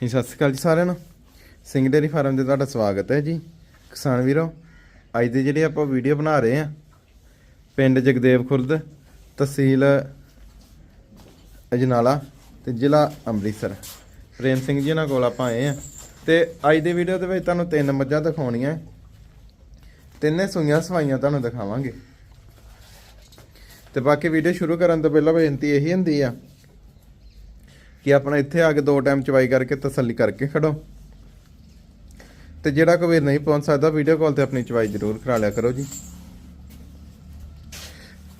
ਜੀ, ਸਤਿ ਸ਼੍ਰੀ ਅਕਾਲ ਜੀ ਸਾਰਿਆਂ ਨੂੰ। ਸਿੰਘ ਡੇਰੀ ਫਾਰਮ ਤੇ ਤੁਹਾਡਾ ਸਵਾਗਤ ਹੈ ਜੀ। ਕਿਸਾਨ ਵੀਰੋ, ਅੱਜ ਦੀ ਜਿਹੜੀ ਆਪਾਂ ਵੀਡੀਓ ਬਣਾ ਰਹੇ ਆ ਪਿੰਡ ਜਗਦੇਵ ਖੁਰਦ, ਤਹਿਸੀਲ ਅਜਨਾਲਾ ਤੇ ਜ਼ਿਲ੍ਹਾ ਅੰਮ੍ਰਿਤਸਰ। ਪ੍ਰੇਮ ਸਿੰਘ ਜੀ ਨਾਲ ਕੋਲ ਆਪਾਂ ਆਏ ਆ ਤੇ ਅੱਜ ਦੀ ਵੀਡੀਓ ਦੇ ਵਿੱਚ ਤੁਹਾਨੂੰ ਤਿੰਨ ਮੱਝਾਂ ਦਿਖਾਉਣੀਆਂ। ਤਿੰਨੇ ਸੂਈਆਂ ਸਵਾਈਆਂ ਤੁਹਾਨੂੰ ਦਿਖਾਵਾਂਗੇ। ਤੇ ਬਾਕੀ ਵੀਡੀਓ ਸ਼ੁਰੂ ਕਰਨ ਤੋਂ ਪਹਿਲਾਂ ਬੇਨਤੀ ਇਹੀ ਹੁੰਦੀ ਆ ਕਿ ਆਪਣਾ ਇੱਥੇ ਆ ਕੇ ਦੋ ਟਾਈਮ ਚਵਾਈ ਕਰਕੇ ਤਸੱਲੀ ਕਰਕੇ ਖੜੋ। ਤੇ ਜਿਹੜਾ ਕੋਈ ਵੀਰ ਨਹੀਂ ਪਹੁੰਚ ਸਕਦਾ ਵੀਡੀਓ ਕਾਲ ਤੇ ਆਪਣੀ ਚਵਾਈ ਜ਼ਰੂਰ ਕਰਾ ਲਿਆ ਕਰੋ ਜੀ।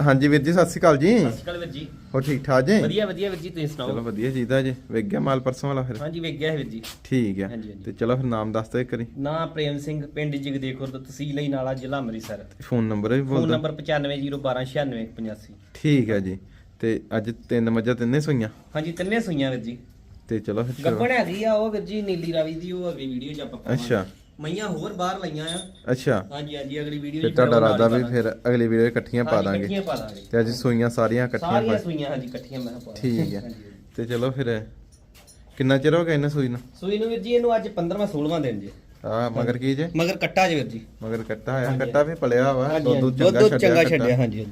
ਹਾਂਜੀ ਵੀਰ ਜੀ ਸਤਿ ਸ਼੍ਰੀ ਅਕਾਲ ਜੀ। ਸਤਿ ਸ਼੍ਰੀ ਅਕਾਲ ਵੀਰ ਜੀ। ਹੋ ਠੀਕ ਠਾਕ ਜੀ? ਵਧੀਆ ਵਧੀਆ ਵੀਰ ਜੀ ਤੁਸੀਂ ਚਲੋ ਸੁਣਾਓ ਵਧੀਆ ਜੀਦਾ ਜੀ। ਵੇਖ ਗਿਆ ਮਾਲ ਪਰਸੋਂ ਵਾਲਾ ਫਿਰ। ਹਾਂਜੀ ਵੇਖ ਗਿਆ ਹੈ ਵੀਰ ਜੀ। ਠੀਕ ਹੈ। ਤੇ ਚਲੋ ਫਿਰ ਨਾਮ ਦੱਸ ਦਿਓ ਇੱਕ ਵਾਰੀ। ਨਾਂ ਪ੍ਰੇਮ ਸਿੰਘ ਪਿੰਡ ਜਗਦੇਖੁਰ ਤੋਂ ਤਹਿਸੀਲ ਹੀ ਨਾਲਾ ਜ਼ਿਲ੍ਹਾ ਅੰਮ੍ਰਿਤਸਰ। ਫੋਨ ਨੰਬਰ ਵੀ ਫੋਨ ਬੋਲ ਦਿਓ। ਨੰਬਰ 9501296185 ਠੀਕ ਹੈ ਜੀ। ਤੇ ਅੱਜ ਤਿੰਨ ਮੱਝਾਂ ਤਿੰਨੇ ਸੂਈਆਂ। ਹਾਂਜੀ ਤਿੰਨੇ ਸੂਈਆਂ ਵੀਰ ਜੀ। ਤੇ ਚਲੋ ਫਿਰ ਸ਼ੁਰੂ- ਗੱਬਣ ਹੈਗੀ ਆ ਉਹ ਵੀਰ ਜੀ ਨੀਲੀ ਰਾਵੀ ਦੀ ਉਹ ਅਗਲੀ ਵੀਡੀਓ 'ਚ ਆਪਾਂ ਪਾਵਾਂਗੇ। ਅੱਛਾ। ਮਈਆਂ ਹੋਰ ਬਾਹਰ ਲਈਆਂ ਆ। ਅੱਛਾ। ਹਾਂਜੀ ਹਾਂਜੀ ਅਗਲੀ ਵੀਡੀਓ ਤੇ ਤੁਹਾਡਾ ਇਰਾਦਾ ਵੀ ਫਿਰ ਅਗਲੀ ਵੀਡੀਓ ਇਕੱਠੀਆਂ ਪਾ ਦਾਂਗੇ। ਇਕੱਠੀਆਂ ਪਾ ਦਾਂਗੇ। ਤੇ ਅੱਜ ਸੂਈਆਂ ਸਾਰੀਆਂ ਇਕੱਠੀਆਂ ਸਾਰੀਆਂ ਪਾ ਸੂਈਆਂ ਹਾਂਜੀ ਇਕੱਠੀਆਂ ਮੈਂ ਪਾ ਠੀਕ ਹੈ। ਹਾਂਜੀ। ਤੇ ਚਲੋ ਫਿਰ ਕਿੰਨਾ ਚਿਰ ਹੋ ਗਿਆ ਇਹਨਾਂ ਸੂਈ ਨੂੰ? ਸੂਈ ਨੂੰ ਵੀਰ ਜੀ ਇਹਨੂੰ ਅੱਜ 15ਵਾਂ 16ਵਾਂ ਦਿਨ ਜੀ। ਆ ਮਗਰ ਕੀ ਜੇ? ਮਗਰ ਕੱਟਾ ਜੇ ਵੀਰ ਜੀ। ਮਗਰ ਕੱਟਾ ਆਇਆ ਕੱਟਾ ਵੀ ਪਲਿਆ ਵਾ ਦੁੱਧ ਚੰਗਾ ਛੱਡਿਆ ਛੱਡਿਆ ਕੱਟਾ। ਹਾਂਜੀ ਹਾਂਜੀ।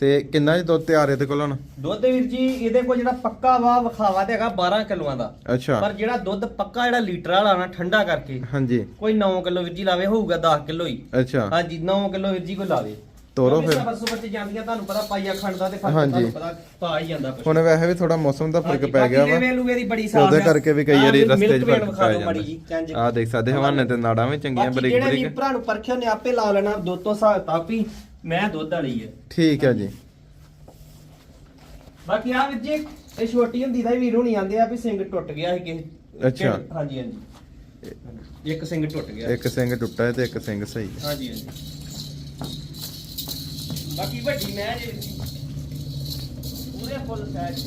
ਤੇ ਕਿੰਨਾ ਜੀ ਦੁੱਧ ਤਿਆਰ ਇਹਦੇ ਕੋਲ ਹੁਣ? ਦੁੱਧ ਵੀਰ ਜੀ ਇਹਦੇ ਕੋਲ ਜਿਹੜਾ ਪੱਕਾ ਵਾ ਵਿਖਾਵਾ ਤੇ ਹੈਗਾ 12 ਕਿਲੋਆਂ ਦਾ। ਅੱਛਾ। ਪਰ ਜਿਹੜਾ ਦੁੱਧ ਪੱਕਾ ਜਿਹੜਾ ਲੀਟਰ ਵਾਲਾ ਨਾ ਠੰਡਾ ਕਰਕੇ ਹਾਂਜੀ। ਕੋਈ 9 ਕਿਲੋ ਵੀਰ ਜੀ ਲਾਵੇ ਹੋਊਗਾ 10 ਕਿਲੋ ਹੀ। ਅੱਛਾ। ਹਾਂਜੀ 9 ਕਿਲੋ ਵੀਰ ਜੀ ਕੋਈ ਲਾਵੇ। ਤੋਰੋ ਫਿਰ। ਸੁਬਰ ਤੇ ਜਾਂਦੀਆਂ ਤੁਹਾਨੂੰ ਪਤਾ ਪਾਈਆ ਖੰਡ ਦਾ ਤੇ ਫ਼ਰਕ। ਤੁਹਾਨੂੰ ਪਤਾ ਪਾ ਹੀ ਜਾਂਦਾ ਕੁਛ। ਹੁਣ ਵੈਸੇ ਵੀ ਥੋੜਾ ਮੌਸਮ ਦਾ ਫ਼ਰਕ ਪੈ ਗਿਆ ਵਾ। ਦੀ ਬੜੀ ਸਾਫ਼ ਉਹਦੇ ਕਰਕੇ ਵੀ ਕਈ ਵਾਰੀ ਰਸਤੇ 'ਚ ਫ਼ਰਕ ਪੈ ਜਾਂਦਾ। ਆ ਦੇਖ ਸਕਦੇ ਹਵਾਨੇ ਤੇ ਨਾੜਾਂ ਵੀ ਚੰਗੀਆਂ ਬਾਕੀ ਬਰੀਕ ਜਿਹੜੇ ਵੀ ਬਰੀਕ। ਭਰਾ ਨੂੰ ਪਰਖਿਆ ਨੇ ਆਪੇ ਲਾ ਲੈਣਾ ਦੋ ਤੋਂ ਹਿਸਾਬ ਤਾਪੀ ਮੈਂ ਦੁੱਧ ਵਾਲੀ ਹੈ ਠੀਕ ਹੈ ਜੀ। ਬਾਕੀ ਆ ਵੀਰ ਜੀ ਇਹ ਛੋਟੀ ਹੁੰਦੀ ਦਾ ਹੀ ਵੀਰ ਹੁਣੀ ਆਂਦੇ ਆ ਵੀ ਸਿੰਘ ਟੁੱਟ ਗਿਆ ਸੀ ਕਿਸੇ ਅੱਛਾ। ਹਾਂਜੀ ਹਾਂਜੀ। ਇੱਕ ਸਿੰਘ ਟੁੱਟ ਗਿਆ। ਇੱਕ ਸਿੰਘ ਟੁੱਟਾ ਹੈ ਤੇ ਇੱਕ ਸਿੰਘ ਸਹੀ। ਹੈ ਹਾਂਜੀ ਹਾਂਜੀ। ਬਾਕੀ ਵੱਡੀ ਮੈਂ ਜੇ ਪੂਰੇ ਫੁੱਲ ਸਾਈਜ਼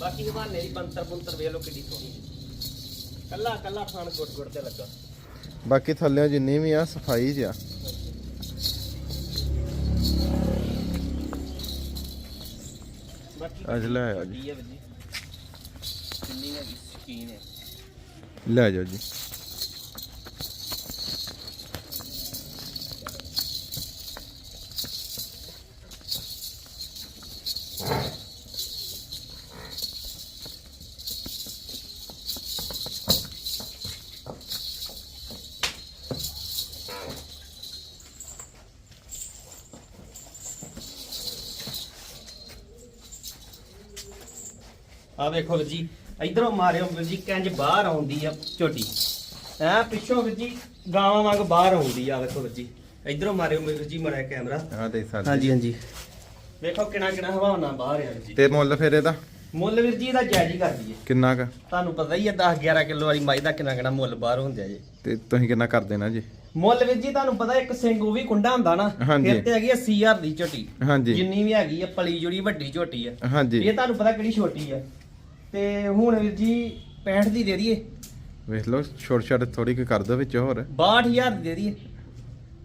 ਬਾਕੀ ਹਵਾਨੇ ਦੀ ਬੰਤਰ ਬੰਤਰ ਵੇਖ ਲਓ ਕਿੱਡੀ ਸੋਹਣੀ। ਕੱਲਾ ਕੱਲਾ ਖਾਣ ਗੁੱਟ ਗੁੱਟ ਤੇ ਲੱਗਾ। ਬਾਕੀ ਥੱਲੇ ਜਿੰਨੀ ਵੀ ਆ ਸਫ਼ਾਈ ਜਿਆ ਅੱਜ ਲੈ ਵੀਰ ਜੀ। ਕਿੰਨੀ ਹੈ ਸ਼ਕੀਨ ਹੈ? ਲੈ ਜਾਓ ਜੀ। ਆ ਵੇਖੋ ਵੀਰ ਜੀ ਇਧਰੋਂ ਮਾਰਿਓ ਵੀਰ ਜੀ ਕੰਜ ਬਾਹਰ ਆਉਂਦੀ ਆ ਝੋਟੀ। ਐ ਪਿੱਛੋਂ ਵੀਰ ਜੀ ਗਾਵਾਂ ਵਾਂਗ ਬਾਹਰ ਆਉਂਦੀ ਆ ਵੇਖੋ ਵੀਰ ਜੀ। ਇਧਰੋਂ ਮਾਰਿਓ ਵੀਰ ਜੀ ਮਰਿਆ ਕੈਮਰਾ। ਆ ਦੇਖ ਸਕਦੇ ਹਾਂਜੀ ਹਾਂਜੀ। ਵੇਖੋ ਕਿਣਾ ਕਿਣਾ ਹਵਾਨਾ ਬਾਹਰ ਆ ਵੀਰ ਜੀ। ਤੇ ਮੁੱਲ ਫਿਰ ਇਹਦਾ? ਮੁੱਲ ਵੀਰ ਜੀ ਇਹਦਾ ਜਾਇਜ਼ ਹੀ ਕਰ ਦਈਏ। ਕਿੰਨਾ ਕ? ਤੁਹਾਨੂੰ ਪਤਾ ਹੀ ਆ 10 11 ਕਿਲੋ ਵਾਲੀ ਮਾਈ ਦਾ ਕਿੰਨਾ ਕਿੰਨਾ ਮੁੱਲ ਬਾਹਰ ਹੁੰਦਾ ਜੀ। ਤੇ ਤੁਸੀਂ ਕਿੰਨਾ ਕਰ ਦੇਣਾ ਜੀ? ਮੁੱਲ ਵੀਰ ਜੀ ਤੁਹਾਨੂੰ ਪਤਾ ਇੱਕ ਸਿੰਘ ਉਹ ਵੀ ਕੁੰਡਾ ਹੁੰਦਾ ਨਾ। ਫਿਰ ਤੇ ਹੈਗੀ 80000 ਦੀ ਝੋਟੀ। ਹਾਂਜੀ। ਜਿੰਨੀ ਵੀ ਹੈਗੀ ਆ ਪਲੀ ਜਿਹੜੀ ਵੱਡੀ ਝੋਟੀ ਆ। ਹਾਂਜੀ। ਇਹ ਤੁਹਾਨੂੰ ਪਤਾ ਕਿਹੜੀ ਛੋਟੀ ਆ? ਤੇ ਹੁਣ ਵੀਰ ਜੀ 65 ਦੀ ਦੇ ਦਈਏ। ਵੇਖ ਲਓ ਛੋਟ ਛੋਟ ਥੋੜੀ ਕੁ ਕਰ ਦੋ ਵਿੱਚ ਹੋਰ। 62000 ਦੀ ਦੇ ਦਈਏ।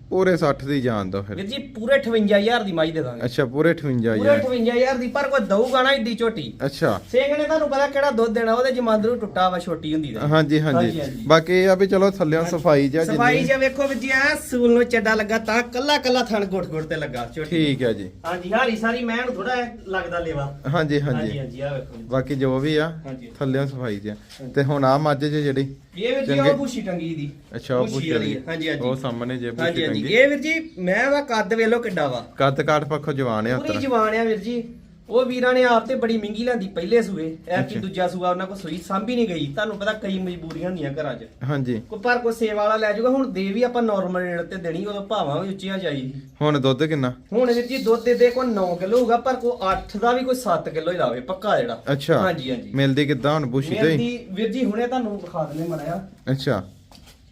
ਪੂਰੇ 60 ਦੀ ਜਾਣ ਦੋ ਫਿਰ। ਵੀਰ ਜੀ ਪੂਰੇ 58000 ਦੀ ਮਾਈ ਦੇ ਦਾਂਗੇ। ਅੱਛਾ ਪੂਰੇ ਪੂਰੇ 58000 58000 ਦੀ ਪਰ ਕੋਈ ਦਊਗਾ ਨਾ ਏਡੀ ਝੋਟੀ ਅੱਛਾ। ਸਿੰਘ ਨੇ ਤੁਹਾਨੂੰ ਪਤਾ ਕਿਹੜਾ ਦੁੱਧ ਦੇਣਾ ਉਹਦੇ ਜਮਾਂਦਰੂ ਟੁੱਟਾ ਵਾ ਛੋਟੀ ਹੁੰਦੀ ਦਾ। ਹਾਂਜੀ ਹਾਂਜੀ। ਹਾਂਜੀ, ਹਾਂਜੀ। ਬਾਕੀ ਇਹ ਆ ਵੀ ਚਲੋ ਥੱਲਿਓਂ ਸਫ਼ਾਈ ਜਿਹਾ ਸਫ਼ਾਈ ਜਿੰਨੀ ਜੇ ਵੇਖੋ ਵੀਰ ਜੀ ਐ ਸੂਲ ਨੂੰ ਚੱਡਾ ਲੱਗਾ ਤਾਂ ਕੱਲਾ ਕੱਲਾ ਥਣ ਗੁੱਟ ਗੁੱਟ ਤੇ ਲੱਗਾ ਝੋਟੀ ਠੀਕ ਹੈ ਜੀ। ਹਾਂਜੀ ਹਾਰੀ ਸਾਰੀ ਮੈਂ ਨੂੰ ਥੋੜਾ ਲੱਗਦਾ ਲੇਵਾ। ਹਾਂਜੀ ਹਾਂਜੀ। ਹਾਂਜੀ ਹਾਂਜੀ ਆ ਵੇਖੋ ਜੀ। ਬਾਕੀ ਜੋ ਵੀ ਆ ਹਾਂਜੀ। ਥੱਲਿਓਂ ਸਫ਼ਾਈ ਜਿਹਾ। ਤੇ ਹੁਣ ਆ ਮੱਝ ਜੇ ਜਿਹੜੀ ਇਹ ਵੀਰ ਜੀ ਚੰਗੇ- ਉਹ ਬੂਸ਼ੀ ਟੰਗੀ ਦੀ। ਅੱਛਾ ਉਹ ਬੂਸ਼ੀ ਵਾਲੀ। ਹੈ। ਹਾਂਜੀ ਹਾਂਜੀ। ਉਹ ਸਾਹਮਣੇ ਜੇ ਹਾਂਜੀ ਪੁੱਛੀ ਹਾਂਜੀ। ਟੰਗੀ। ਇਹ ਵੀਰ ਜੀ ਮੈਂ ਵਾ ਕੱਦ ਵੇਲੋ ਕਿੱਡਾ ਵਾ। ਕੱਦ ਕਾਠ ਪੱਖੋਂ ਜਵਾਨ ਆ ਪੂਰੀ ਉਤਰ ਜਵਾਨ ਆ ਵੀਰ ਜੀ। ਉਹ ਵੀਰਾਂ ਨੇ ਆਪ ਤੇ ਬੜੀ ਮਹਿੰਗੀ ਲੈਂਦੀ ਪਹਿਲੇ ਸੂਏ। ਐ ਕਿ ਅੱਛਾ। ਦੂਜਾ ਸੂਆ ਉਹਨਾਂ ਕੋ ਸੂਈ ਸਾਂਭੀ ਨਹੀਂ ਗਈ। ਤੁਹਾਨੂੰ ਪਤਾ ਕਈ ਮਜਬੂਰੀਆਂ ਹੁੰਦੀਆਂ ਘਰਾਂ 'ਚ। ਹਾਂਜੀ। ਕੋ ਪਰ ਕੋ ਸੇਵਾ ਵਾਲਾ ਲੈ ਜਾਊਗਾ ਹੁਣ ਦੇ ਵੀ ਆਪਾਂ ਨਾਰਮਲ ਰੇਟ ਤੇ ਦੇਣੀ ਉਦੋਂ ਭਾਵਾਂ ਵੀ ਉੱਚੀਆਂ ਜਾਈ। ਹੁਣ ਦੁੱਧ ਕਿੰਨਾ? ਹੁਣ ਵੀਰ ਜੀ ਦੁੱਧ ਦੇ ਦੇ ਕੋ 9 ਕਿਲੋ ਹੋਊਗਾ ਪਰ ਕੋ 8 ਦਾ ਵੀ ਕੋਈ 7 ਕਿਲੋ ਹੀ ਲਾਵੇ ਪੱਕਾ ਜਿਹੜਾ। ਅੱਛਾ। ਹਾਂਜੀ ਹਾਂਜੀ। ਮਿਲਦੀ ਕਿੱਦਾਂ ਹੁਣ? ਬੁਸ਼ੀ ਤੇ? ਮਿਲਦੀ ਵੀਰ ਜੀ ਹੁਣੇ ਤੁਹਾਨੂੰ ਵਿਖਾ ਦਿੰਦੇ ਮੜਿਆ ਅੱਛਾ।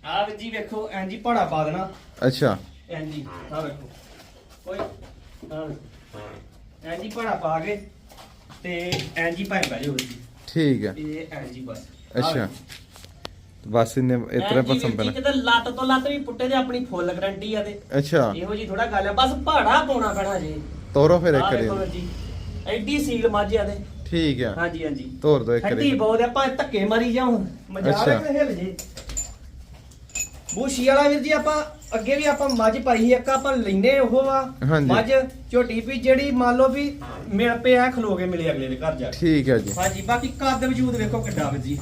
ਆ ਵੀਰ ਜੀ ਵੇਖੋ ਐਂ ਜੀ ਪੜਾ ਪਾ ਦੇਣਾ। ਅੱਛਾ। ਐਂ ਜੀ ਆ ਵੇਖੋ। ਓਏ ਆ ਵੇਖੋ। ਐਂ ਜੀ ਪੜਾ ਪਾ ਕੇ ਤੇ ਐਂ ਜੀ ਭਾਵੇਂ ਬਹਿ ਜਾਓ ਜੀ ਠੀਕ ਹੈ। ਇਹ ਐਂ ਜੀ ਬਸ। ਅੱਛਾ। ਬਸ ਇਹਨੇ ਇਤਰਾ ਪਸੰਦ ਪੈਣਾ ਕਿਤੇ ਲੱਤ ਤੋਂ ਲੱਤ ਵੀ ਪੁੱਟੇ ਤੇ ਆਪਣੀ ਫੁੱਲ ਗਰੰਟੀ ਆ ਤੇ। ਅੱਛਾ। ਇਹੋ ਜੀ ਥੋੜਾ ਗੱਲ ਆ। ਬਸ ਪਹਾੜਾ ਪਾਉਣਾ ਪੈਣਾ ਜੀ। ਤੋਰੋ ਫਿਰ ਇੱਕ ਜੀ। ਐਡੀ ਸੀਲ ਮਾਝਿਆ ਦੇ ਠੀਕ ਆ। ਹਾਂਜੀ ਹਾਂਜੀ। ਤੋਰ ਦੋ ਇੱਕ ਠੰਡੀ ਵਾਰੀ। ਬਹੁਤ ਆ ਆਪਾਂ ਧੱਕੇ ਮਾਰੀ ਜਾਉਂ ਮਜ਼ਾਕ ਹਿਲ ਜੇ। ਬੂਸ਼ੀ ਵਾਲਾ ਵੀਰ ਜੀ ਆਪਾਂ ਅੱਗੇ ਵੀ ਆਪਾਂ ਮੱਝ ਪਾਈ ਇੱਕ ਆਪਾਂ ਲੈਨੇ ਉਹ ਆ। ਹਾਂਜੀ। ਮੱਝ ਝੋਟੀ ਵੀ ਜਿਹੜੀ ਮੰਨ ਲਓ ਵੀ ਮਿਲ ਪਿਆ ਖਲੋ ਕੇ ਮਿਲੇ ਅਗਲੇ ਦੇ ਘਰ ਜਾ ਕੇ। ਠੀਕ ਆ ਜੀ। ਹਾਂਜੀ ਬਾਕੀ ਕੱਦ ਵਜੂਦ ਵੇਖੋ ਕਿੱਡਾ ਵੀਰ ਜੀ।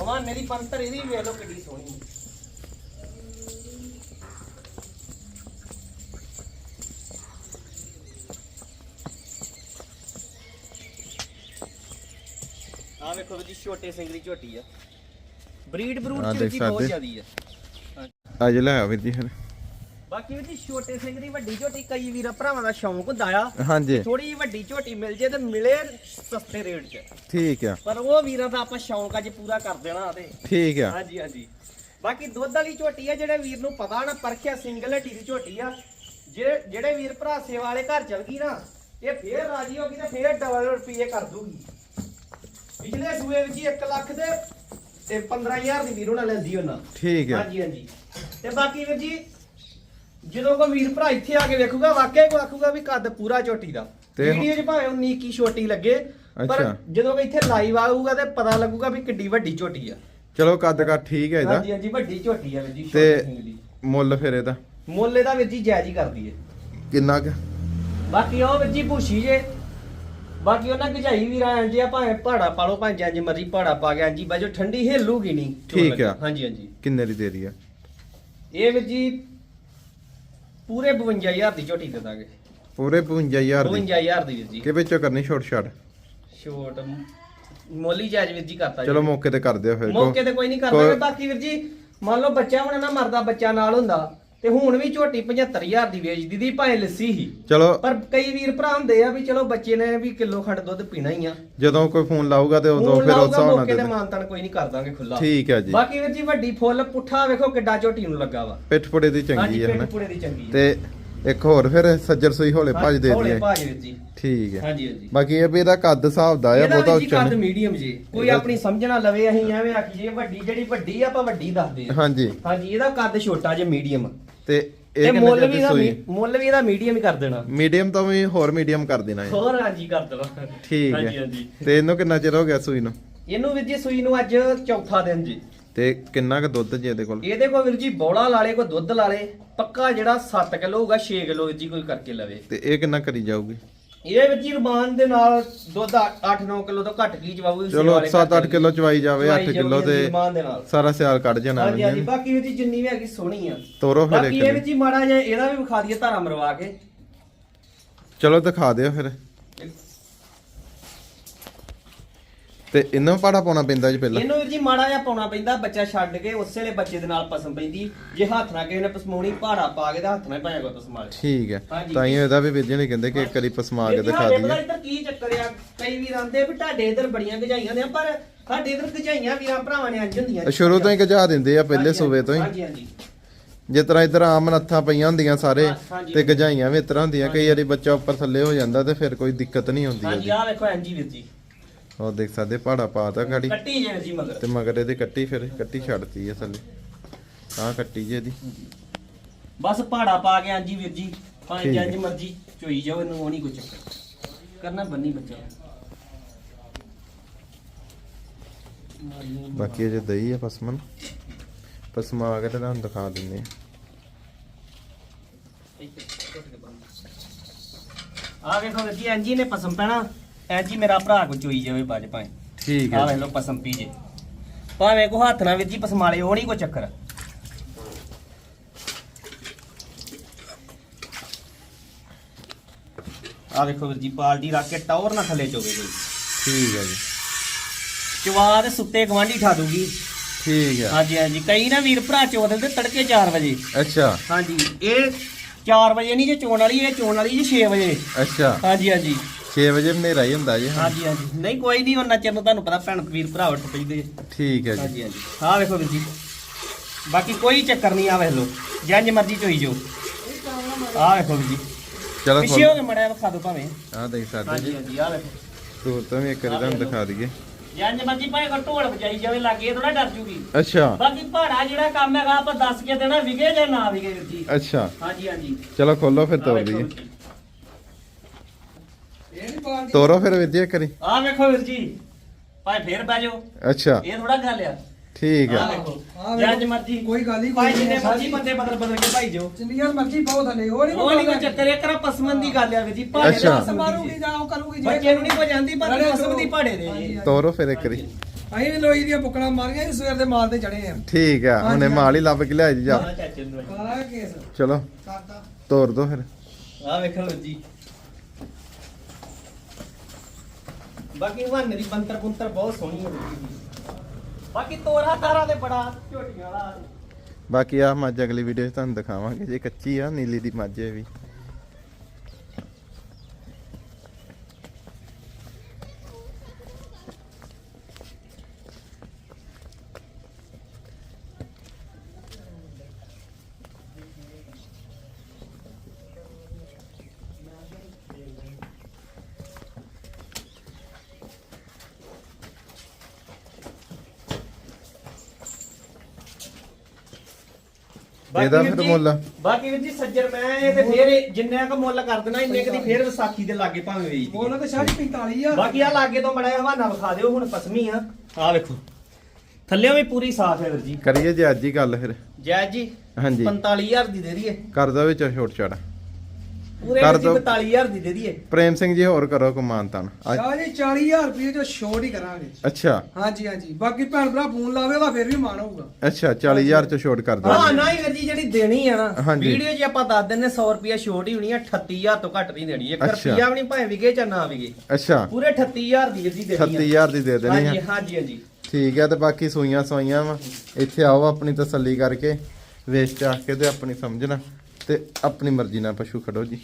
ਹਵਾਨੇ ਦੀ ਪੰਤਰ ਇਹਦੀ ਵੀ ਵੇਖ ਲਓ ਕਿੱਡੀ ਸੋਹਣੀ। ਆ ਵੇਖੋ ਜੀ ਛੋਟੇ ਦੀ ਝੋਟੀ ਆ। ਬਰੀਡ ਬਰੂਡ ਆਹ ਚ ਦੇਖ ਜੀ ਬਹੁਤ ਸਕਦੇ। ਜ਼ਿਆਦੀ ਆ। ਅੱਜ ਲੈ ਆ ਵੀਰ ਜੀ ਫਿਰ। ਬਾਕੀ ਜੀ ਛੋਟੇ ਸਿੰਘ ਦੀ ਵੱਡੀ ਝੋਟੀ ਕਈ ਵੀਰ ਭਰਾਵਾਂ ਦਾ ਸ਼ੌਂਕ ਹੁੰਦਾ ਆ। ਹਾਂਜੀ। ਥੋੜੀ ਜਿਹੀ ਵੱਡੀ ਝੋਟੀ ਮਿਲ ਜੇ ਤੇ ਮਿਲੇ ਸਸਤੇ ਰੇਟ 'ਚ। ਠੀਕ ਆ। ਪਰ ਉਹ ਵੀਰਾਂ ਦਾ ਆਪਾਂ ਸ਼ੌਂਕ ਅੱਜ ਪੂਰਾ ਕਰ ਦੇਣਾ ਤੇ ਠੀਕ ਆ। ਹਾਂਜੀ ਹਾਂਜੀ। ਬਾਕੀ ਦੁੱਧ ਵਾਲੀ ਝੋਟੀ ਆ ਜਿਹੜੇ ਵੀਰ ਨੂੰ ਪਤਾ ਨਾ ਪਰਖਿਆ ਸਿੰਗਲ ਹੱਡੀ ਦੀ ਝੋਟੀ ਆ। ਜਿਹੜੇ ਜਿਹੜੇ ਵੀਰ ਭਰਾ ਸੇਵਾ ਵਾਲੇ ਘਰ ਚਲ ਗਈ ਨਾ ਇਹ ਫੇਰ ਰਾਜੀ ਹੋ ਗਈ ਤੇ ਫੇਰ ਡਬਲ ਰੁਪਏ ਕਰ ਦੂਗੀ। ਪਿਛਲੇ ਸੂਏ ਵਿੱਚ 1 ਲੱਖ ਦੇ ਤੇ 15000 ਦੀ ਵੀਰ ਉਹਨਾਂ ਲੈਂਦੀ ਉਹਨਾਂ। ਠੀਕ ਆ। ਹਾਂਜੀ ਹਾਂਜੀ। ਤੇ ਬਾਕੀ ਵੀਰ ਜੀ ਜਦੋਂ ਕੋ ਵੀਰ ਭਰਾ ਇੱਥੇ ਆ ਕੇ ਵੇਖੂਗਾ ਵਾਕਿਆ ਕੋ ਆਖੂਗਾ ਵੀ ਕੱਦ ਪੂਰਾ ਝੋਟੀ ਦਾ। ਤੇ ਵੀਡੀਓ 'ਚ ਭਾਵੇਂ ਉਨੀ ਕੀ ਛੋਟੀ ਲੱਗੇ ਪਰ। ਜਦੋਂ ਕਿ ਇੱਥੇ ਲਾਈਵ ਆਊਗਾ ਤੇ ਪਤਾ ਲੱਗੂਗਾ ਵੀ ਕਿੱਡੀ ਵੱਡੀ ਝੋਟੀ ਆ। ਚਲੋ ਕੱਦ ਕੱਦ ਠੀਕ ਹੈ ਇਹਦਾ। ਹਾਂਜੀ ਹਾਂਜੀ ਵੱਡੀ ਝੋਟੀ ਆ ਵੀਰ ਜੀ ਤੇ ਮੁੱਲ ਫਿਰ ਇਹਦਾ? ਮੁੱਲ ਇਹਦਾ ਵੀਰ ਜੀ ਜਾਇਜ਼ ਹੀ ਕਰਦੀ ਏ। ਕਿੰਨਾ ਕੁ? ਬਾਕੀ ਉਹ ਵੀਰ ਜੀ ਭੂਸ਼ੀ ਜੇ ਬਾਕੀ ਉਹਨਾਂ ਗਜਾਈ ਵੀ ਰਾਂ ਜੇ ਭਾਵੇਂ ਪਹਾੜਾ ਪਾ ਲਓ ਭਾਵੇਂ ਜੰਜ ਮਰਜ਼ੀ ਪਹਾੜਾ ਪਾ ਕੇ ਹਾਂਜੀ ਬਾਜੋ ਠੰਡੀ ਹਿੱਲੂਗੀ ਨਹੀਂ ਠੀਕ ਲੱਗੇ। ਆ। ਹਾਂਜੀ ਹਾਂਜੀ। ਕਿੰਨੇ ਦੀ ਦੇ ਰਹੀ ਆ? ਇਹ ਵੀਰ ਜੀ ਪੂਰੇ 52000 ਦੀ ਝੋਟੀ ਦੇ ਦਾਂਗੇ। ਪੂਰੇ 55000 ਦੀ? 52000 ਦੀ ਵੀਰ ਜੀ। ਕਿ ਵਿੱਚੋਂ ਕਰਨੀ ਛੋਟ ਛਾਟ? ਛੋਟ ਮੋਲੀ ਜਾਇਜ਼ ਵੀਰ ਜੀ ਕਰਤਾ ਚਲੋ ਜੀ। ਮੌਕੇ ਤੇ ਕਰ ਦਿਓ ਫਿਰ ਮੌਕੇ ਤੇ ਕੋਈ ਨਹੀਂ ਕਰਦਾ ਬਾਕੀ ਵੀਰ ਜੀ ਮੰਨ ਲਓ ਬੱਚਾ ਹੁਣ ਨਾ ਮਰਦਾ ਬੱਚਾ ਨਾਲ ਹੁੰਦਾ। ਤੇ ਹੁਣ ਵੀ ਝੋਟੀ 75000 ਦੀ ਵੇਚਦੀ ਦੀ ਭਾਵੇਂ ਲੱਸੀ ਹੀ। ਚਲੋ। ਪਰ ਕਈ ਵੀਰ ਭਰਾ ਹੁੰਦੇ ਆ ਵੀ ਚਲੋ ਬੱਚੇ ਨੇ ਵੀ ਕਿਲੋ ਖੰਡ ਦੁੱਧ ਪੀਣਾ ਹੀ ਆ। ਜਦੋਂ ਕੋਈ ਫੋਨ ਲਾਊਗਾ ਤੇ ਉਦੋਂ ਫਿਰ ਉਸ ਹਿਸਾਬ ਨਾਲ ਦੇ। ਮਾਨਤਨ ਕੋਈ ਨਹੀਂ ਕਰ ਦਾਂਗੇ ਖੁੱਲਾ ਠੀਕ ਹੈ ਜੀ। ਬਾਕੀ ਵੀਰ ਜੀ ਵੱਡੀ ਫੁੱਲ ਪੁੱਠਾ ਵੇਖੋ ਕਿੱਡਾ ਝੋਟੀ ਨੂੰ ਲੱਗਾ ਵਾ। ਪਿੱਠ ਪੁੜੇ ਦੀ ਚੰਗੀ ਹੈ ਪਿੰਡ ਹਨਾ? ਪੁੜੇ ਦੀ ਚੰਗੀ ਤੇ ਇੱਕ ਹੋਰ ਫਿਰ ਸੱਜਰ ਸੂਈ ਹੌਲੇ ਭੱਜ ਦੇ ਹੌਲੇ ਭਾਜ ਵੀਰ ਜੀ। ਠੀਕ ਹੈ ਹਾਂਜੀ ਹਾਂਜੀ। ਬਾਕੀ ਇਹ ਵੀ ਇਹਦਾ ਕੱਦ ਹਿਸਾਬ ਦਾ ਆ ਬਹੁਤਾ ਜੀ ਉੱਚਾ ਕੱਦ ਨਹੀਂ। ਮੀਡੀਅਮ ਜੀ। ਕੋਈ ਆਪਣੀ ਸਮਝਣਾ ਲਵੇ ਅਸੀਂ ਐਵੇਂ ਆਖੀਏ ਵੱਡੀ ਜਿਹੜੀ ਵੱਡੀ ਆਪਾਂ ਵੱਡੀ ਦੱਸਦੇ ਆ। ਹਾਂਜੀ। ਹਾਂਜੀ ਇਹਦਾ ਕੱਦ ਛੋਟਾ ਜੇ ਮੀਡੀਅਮ ਤੇ ਤੇ ਇਹ ਮੁੱਲ ਵੀ ਦੀ ਇਹਦਾ ਮੀ- ਮੁੱਲ ਵੀ ਇਹਦਾ ਮੀਡੀਅਮ ਹੀ ਕਰ ਦੇਣਾ। ਮੀਡੀਅਮ ਤੋਂ ਵੀ ਹੋਰ ਮੀਡੀਅਮ ਕਰ ਦੇਣਾ ਹੈ। ਹੋਰ ਹਾਂਜੀ ਕਰ ਦੇਣਾ। ਠੀਕ ਹਾਂਜੀ ਹੈ। ਹਾਂਜੀ ਤੇ ਇਹਨੂੰ ਕਿੰਨਾ ਚਿਰ ਹੋ ਗਿਆ ਸੂਈ ਨੂੰ? ਇਹਨੂੰ ਵੀਰ ਜੀ ਸੂਈ ਨੂੰ ਅੱਜ ਚੌਥਾ ਦਿਨ ਜੀ। ਤੇ ਕਿੰਨਾ ਕੁ ਦੁੱਧ ਜੀ ਇਹਦੇ ਕੋਲ? ਇਹਦੇ ਕੋਲ ਵੀਰ ਜੀ ਬੌਲਾ ਲਾਲੇ ਕੋ ਦੁੱਧ ਲਾਲੇ ਪੱਕਾ ਜਿਹੜਾ 7 ਕਿਲੋ ਹੋਊਗਾ 6 ਕਿਲੋ ਵੀਰ ਜੀ ਕੋਈ ਕਰਕੇ ਲਵੇ। ਤੇ ਇਹ ਕਿੰਨਾ ਕਰੀ ਜਾਊਗੀ? ਇਹ ਜੀ ਰਮਾਨ ਦੇ ਨਾਲ ਦੁੱਧ 8-9 ਕਿਲੋ ਤੋਂ ਘੱਟ ਕੀ ਜਵਾਬੂ ਚਲੋ 7-8 ਕਿਲੋ ਚਵਾਈ ਜਾਵੇ 8 ਕਿਲੋ ਤੇ ਸਾਰਾ ਸਿਆਲ ਕੱਢ ਜਾਣਾ ਹਾਂਜੀ ਹਾਂਜੀ। ਬਾਕੀ ਜੀ ਜਿੰਨੀ ਵੀ ਹੈਗੀ ਸੋਹਣੀ ਆ। ਤੋਰੋ ਫਿਰ ਬਾਕੀ ਇਹ ਜੀ ਮਾੜਾ ਜਿਹਾ ਇਹਦਾ ਵੀ ਵਿਖਾ ਦਈਏ ਧਾਰਾ ਮਰਵਾ ਕੇ। ਚਲੋ ਦਿਖਾ ਦਿਓ ਫਿਰ। ਤੇ ਇਹਨਾਂ ਪਾੜਾ ਪਾਉਣਾ ਪੈਂਦਾ ਜੀ ਪਹਿਲਾਂ। ਇਹਨੂੰ ਵੀਰ ਜੀ ਮਾੜਾ ਜਿਹਾ ਪਾਉਣਾ ਪੈਂਦਾ ਬੱਚਾ ਛੱਡ ਕੇ ਉਸੇ ਵੇਲੇ ਬੱਚੇ ਦੇ ਨਾਲ ਪਸਮ ਪੈਂਦੀ। ਜੇ ਹੱਥ ਨਾਲ ਕਿਸੇ ਨੇ ਪਸਮਾਉਣੀ ਭਾੜਾ ਪਾ ਕੇ ਤਾਂ ਹੱਥ ਨਾਲ ਭਾਇਆ ਕੋ ਪਸਮਾ ਠੀਕ ਹੈ। ਹਾਂਜੀ। ਤਾਂ ਹੀ ਇਹਦਾ ਵੀ ਵੀਰ ਜੀ ਨੇ ਕਹਿੰਦੇ ਕਿ ਇੱਕ ਵਾਰੀ ਪਸਮਾ ਕੇ ਦਿਖਾ ਸਾਡੇ ਪਤਾ ਦਈਏ ਇੱਧਰ ਕੀ ਚੱਕਰ ਆ ਕਈ ਵੀਰ ਆਂਦੇ ਵੀ ਤੁਹਾਡੇ ਇੱਧਰ ਬੜੀਆਂ ਗਜਾਈਆਂ ਨੇ ਪਰ ਸਾਡੇ ਇੱਧਰ ਗਜਾਈਆਂ ਵੀਰਾਂ ਭਰਾਵਾਂ ਨੇ ਅੰਜ ਹੁੰਦੀਆਂ ਸ਼ੁਰੂ ਤੋਂ ਹੀ ਗਜਾ ਦਿੰਦੇ ਆ ਪਹਿਲੇ ਹਾਂਜੀ, ਸੂਬੇ ਤੋਂ ਹੀ। ਹਾਂਜੀ ਹਾਂਜੀ। ਜਿਸ ਤਰ੍ਹਾਂ ਇਧਰ ਆਮ ਨੱਥਾਂ ਪਈਆਂ ਹੁੰਦੀਆਂ ਸਾਰੇ ਹਾਂ, ਹਾਂਜੀ। ਤੇ ਗਜਾਈਆਂ ਵੀ ਇਸ ਤਰ੍ਹਾਂ ਹੁੰਦੀਆਂ ਕਈ ਵਾਰੀ ਬੱਚਾ ਉੱਪਰ ਥੱਲੇ ਹੋ ਜਾਂਦਾ ਤੇ ਫਿਰ ਕੋਈ ਦਿੱਕਤ ਨਹੀਂ ਹੁੰਦੀ ਹਾਂਜੀ ਉਹਦੀ। ਆਹ ਵੇਖੋ ਐਂਜੀ ਵੀਰ ਜੀ। ਉਹ ਦੇਖ ਸਕਦੇ ਪਾੜਾ ਪਾਤਾ ਗਾੜੀ। ਕੱਟੀ ਜੇ ਜੀ ਮਗਰ। ਤੇ ਮਗਰ ਇਹਦੇ ਕੱਟੀ ਫਿਰ ਕੱਟੀ ਛੱਡਤੀ ਆ ਥੱਲੇ। ਆਹ ਕੱਟੀ ਜੇ ਇਹਦੀ। ਬਸ ਪਹਾੜਾ ਪਾ ਕੇ ਹਾਂਜੀ ਵੀਰ ਜੀ ਭਾਵੇਂ ਹੈ। ਜੰਜ ਮਰਜ਼ੀ ਚੋਈ ਜਾਓ ਇਹਨੂੰ ਉਹ ਨਹੀਂ ਕੋਈ ਚੱਕਰ। ਕਰਨਾ ਬੰਨੀ ਬੱਚਾ। ਬਾਕੀ ਅਜੇ ਦਈ ਆ ਪਸਮਨ ਪਸਮਾ ਕੇ ਤੇ ਤੁਹਾਨੂੰ ਦਿਖਾ ਦਿੰਦੇ ਆ। ਆ ਵੇਖੋ ਜੀ ਐਂਜੀ ਨੇ ਪਸਮ ਪੈਣਾ। ਐਂਜੀ ਮੇਰਾ ਭਰਾ ਕੋ ਚੋਈ ਜਾਵੇ ਬਾਜ ਭਾਵੇਂ। ਠੀਕ ਆ ਹੈ ਵੇਖ ਲਓ ਪਸਮ ਪੀ ਜੇ ਭਾਵੇਂ ਕੋ ਹੱਥ ਨਾਲ ਵੀਰ ਜੀ ਪਸਮਾਲੇ ਉਹ ਨਹੀਂ ਕੋਈ ਚੱਕਰ। ਆ ਵੇਖੋ ਵੀਰ ਜੀ ਬਾਲਟੀ ਰੱਖ ਕੇ ਟੌਰ ਨਾ ਥੱਲੇ ਚੋਵੇ ਕੋਈ। ਠੀਕ ਹੈ ਜੀ। ਚਵਾ ਦੇ ਸੁੱਤੇ ਗਵਾਂਢੀ ਠਾ ਦੂਗੀ। ਠੀਕ ਹੈ। ਹਾਂਜੀ ਹਾਂਜੀ। ਕਈ ਨਾ ਵੀਰ ਭਰਾ ਚੋ ਦਿੰਦੇ ਤੜਕੇ 4 ਵਜੇ। ਅੱਛਾ। ਹਾਂਜੀ ਇਹ 4 ਵਜੇ ਨਹੀਂ ਜੇ ਚੋਣ ਵਾਲੀ ਇਹ ਚੋਣ ਵਾਲੀ ਜੀ 6 ਵਜੇ। ਅੱਛਾ। ਹਾਂਜੀ ਹਾਂਜੀ। 6 ਵਜੇ ਹਨੇਰਾ ਹੀ ਹੁੰਦਾ ਜੀ ਹਾਂ। ਹਾਂਜੀ ਹਾਂਜੀ। ਨਹੀਂ ਕੋਈ ਨਹੀਂ ਉਹਨਾਂ ਚਿਰ ਨੂੰ ਤੁਹਾਨੂੰ ਪਤਾ ਭੈਣ ਵੀਰ ਭਰਾ ਉੱਠ ਪੈਂਦੇ ਠੀਕ ਹੈ ਜੀ। ਹਾਂਜੀ ਹਾਂਜੀ। ਆਹ ਵੇਖੋ ਵੀਰ ਜੀ। ਬਾਕੀ ਕੋਈ ਚੱਕਰ ਨਹੀਂ ਆ ਵੇਖ ਲਓ। ਜੰਜ ਮਰਜ਼ੀ ਚੋਈ ਜੋ ਆਹ ਵੇਖੋ ਵੀਰ ਜੀ। ਚਲੋ ਪਿੱਛੇ ਹੋ ਕੇ ਮੜਿਆ ਵਿਖਾ ਦਿਓ ਭਾਵੇਂ। ਆਹ ਦੇਖ ਸਕਦੇ ਹਾਂਜੀ ਜੀ। ਹਾਂਜੀ ਆਹ ਵੇਖੋ। ਵੀ ਇੱਕ ਵਾਰੀ ਤੁਹਾਨੂੰ ਦਿਖਾ ਦਈਏ। ਜੰਜ ਮਰਜ਼ੀ ਭਾਵੇਂ ਕੋ ਢੋਲ ਵਜਾਈ ਜਾਵੇ ਲੱਗੇ ਥੋੜਾ ਡਰ ਜੂਗੀ। ਅੱਛਾ। ਬਾਕੀ ਭਾੜਾ ਜਿਹੜਾ ਕੰਮ ਹੈਗਾ ਆਪਾਂ ਦੱਸ ਕੇ ਦੇਣਾ ਵਿਗੇ ਜਾਂ ਨਾ ਵਿਗੇ ਵੀਰ ਜੀ। ਅੱਛਾ। ਹਾਂਜੀ ਹਾਂਜੀ। ਚਲੋ ਖੋਲੋ ਫਿਰ ਆਹ ਤੋੜ ਵੇਖੋ ਦਈਏ। ਵੀਰ ਜੀ। ਤੋਰੋ ਫਿਰ ਵੀਰ ਜੀ ਇੱਕ ਵਾਰੀ। ਆ ਵੇਖੋ ਵੀਰ ਜੀ ਭਾਈ ਫੇਰ ਬਹਿ ਜਾਓ। ਅੱਛਾ। ਇਹ ਥੋੜਾ ਗੱਲ ਆ। ਠੀਕ ਆ। ਆ ਵੇਖੋ ਆਹ ਜੱਜ ਵੇਖੋ। ਮਰਜ਼ੀ ਕੋਈ ਗੱਲ ਹੀ ਭਾਈ ਕੋਈ ਜਿੰਨੇ ਨਹੀਂ ਮਰਜ਼ੀ ਬੰਦੇ ਬਦਲ ਬਦਲ ਕੇ ਭਾਈ ਜੋ ਜਿੰਨੀਆਂ ਮਰਜ਼ੀ ਬਹੁਤ ਹਲੇ ਉਹ ਨਹੀਂ ਉਹ ਨਹੀਂ ਕੋਈ ਚੱਕਰ ਇੱਕ ਰਾ ਪਸਮਨ ਦੀ ਗੱਲ ਆ ਵੀਰ ਜੀ ਭਾੜੇ ਅੱਛਾ। ਦਾ ਮਾਰੂਗੀ ਜਾਂ ਉਹ ਕਰੂਗੀ ਜੇ ਬੱਚੇ ਨੂੰ ਨਹੀਂ ਕੋਈ ਜਾਂਦੀ ਪਰ ਨਾਲੇ ਦੀ ਭਾੜੇ ਦੇ। ਜੀ। ਤੋਰੋ ਫਿਰ ਇੱਕ ਵਾਰੀ। ਅਸੀਂ ਵੀ ਲੋਈ ਦੀਆਂ ਬੁੱਕਣਾ ਮਾਰੀਆਂ ਸੀ ਸਵੇਰ ਦੇ ਮਾਲ ਤੇ ਚੜੇ ਆ। ਠੀਕ ਆ ਹੁਣੇ ਮਾਲ ਹੀ ਲੱਭ ਕੇ ਲਿਆਈ ਜੀ ਜਾ। ਹਾਂ ਚਾਚੇ ਨੂੰ ਕਾਲਾ ਕੇਸ। ਚਲੋ। ਤੋਰ ਦੋ ਫਿਰ। ਆ ਵੇਖੋ ਵੀਰ ਜੀ। ਬਾਕੀ ਵੰਨ ਦੀ ਬੰਤਰ ਪੁੰਤਰ ਬਹੁਤ ਸੋਹਣੀ ਹੈ ਬਾਕੀ ਤੋਰਾ ਤਾਰਾ ਤੇ ਬੜਾ ਝੋਟੀਆਂ ਵਾਲਾ। ਬਾਕੀ ਆ ਮੱਝ ਅਗਲੀ ਵੀਡੀਓ 'ਚ ਤੁਹਾਨੂੰ ਦਿਖਾਵਾਂਗੇ, ਜੇ ਕੱਚੀ ਆ, ਨੀਲੀ ਦੀ ਮੱਝ ਹੈ ਵੀ ਬਾਕੀ ਇਹਦਾ ਵੀਰ ਫਿਰ ਜੀ- ਮੁੱਲ? ਬਾਕੀ ਵੀਰ ਜੀ ਸੱਜਰ ਮੈਂ ਇਹ ਤੇ ਫੇਰ ਜਿੰਨਾ ਕ ਮੁੱਲ ਕਰ ਦੇਣਾ ਇੰਨੇ ਕ ਦੀ ਫੇਰ ਵਿਸਾਖੀ ਦੇ ਲਾਗੇ ਭਾਵੇਂ ਵੇਚ ਬੋਲ ਦੀ ਤਾਂ ਸ਼ਾਇਦ 45000 ਬਾਕੀ ਆ ਲਾਗੇ ਤੋਂ ਬੜਾ ਹਵਾਨਾ ਵਿਖਾ ਦਿਓ ਹੁਣ ਪਸਮੀ ਆ। ਆ ਵੇਖੋ ਥੱਲਿਓਂ ਵੀ ਪੂਰੀ ਸਾਫ਼ ਹੈ ਵੀਰ ਜੀ। ਕਰੀਏ ਜੇ ਅੱਜ ਹੀ ਗੱਲ ਫਿਰ। ਜੈ ਜੀ ਹਾਂਜੀ। 45000 ਦੀ ਦੇ ਦਈਏ। ਕਰ ਦੋ ਵਿੱਚ ਛੋਟ ਛਾੜਾ ਪੂਰੇ ਕਰ ਜੀ ਦਿਓ। 45000 ਦੀ ਦੇ ਦਈਏ। ਪ੍ਰੇਮ ਸਿੰਘ ਜੀ ਹੋਰ ਕਰੋ ਕਮਾਨ ਤਾਨ ਸ਼ਾਹ ਜੀ 40000 ਰੁਪਏ ਜੋ ਛੋਟ ਹੀ ਕਰਾਂਗੇ। ਅੱਛਾ। ਹਾਂਜੀ ਹਾਂਜੀ। ਬਾਕੀ ਭੈਣ ਭਰਾ ਫੋਨ ਲਾਵੇ ਉਹਦਾ ਫਿਰ ਵੀ ਮਾਣ ਹੋਊਗਾ। ਅੱਛਾ 40000 ਚ ਛੋਟ ਕਰ ਦੋ। ਹਾਂ ਨਾ ਹੀ ਵੀਰ ਜੀ ਜਿਹੜੀ ਦੇਣੀ ਆ ਨਾ ਹਾਂਜੀ। ਵੀਡੀਓ 'ਚ ਆਪਾਂ ਦੱਸ ਦਿੰਨੇ 100 ਰੁਪਿਆ ਛੋਟ ਹੀ ਹੋਣੀ ਆ 38000 ਤੋਂ ਘੱਟ ਨਹੀਂ ਦੇਣੀ। 1 ਅੱਛਾ। ਰੁਪਿਆ ਵੀ ਨਹੀਂ ਭਾਵੇਂ ਵਿਗੇ ਜਾਂ ਨਾ ਵਿਗੇ ਅੱਛਾ। ਪੂਰੇ 38000 ਦੀ ਵੀਰ ਜੀ ਦੇਣੀ ਆ। 36000 ਦੀ ਦੇ ਦੇਣੀ ਹਾਂਜੀ ਆ। ਹਾਂਜੀ ਹਾਂਜੀ ਠੀਕ ਹੈ ਤੇ ਬਾਕੀ ਸੂਈਆਂ ਸਵਾਈਆਂ ਵਾ। ਇੱਥੇ ਆਓ ਆਪਣੀ ਤਸੱਲੀ ਕਰਕੇ ਵੇਚ ਚਾਹ ਕੇ ਤੇ ਆਪਣੀ ਸਮਝਣਾ ਤੇ ਆਪਣੀ ਮਰਜ਼ੀ ਨਾਲ ਪਸ਼ੂ ਖੜੋ ਜੀ।